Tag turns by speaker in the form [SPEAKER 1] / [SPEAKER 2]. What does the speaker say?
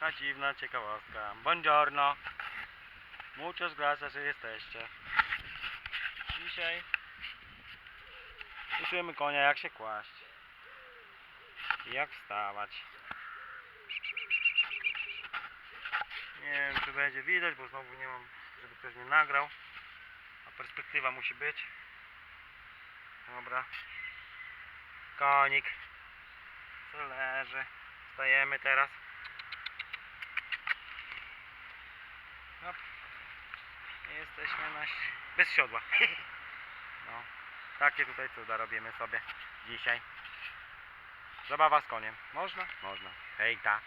[SPEAKER 1] Taka dziwna ciekawostka. Buongiorno. Muchos gracias, że jesteście. Dzisiaj uczymy konia jak się kłaść. Jak wstawać. Nie wiem czy będzie widać, bo znowu nie mam, żeby ktoś nie nagrał. A perspektywa musi być. Dobra. Konik. Co leży. Stajemy teraz. Hop. Jesteśmy na... Bez siodła. No. Takie tutaj cuda robimy sobie dzisiaj. Zabawa z koniem. Można? Można. Hejka.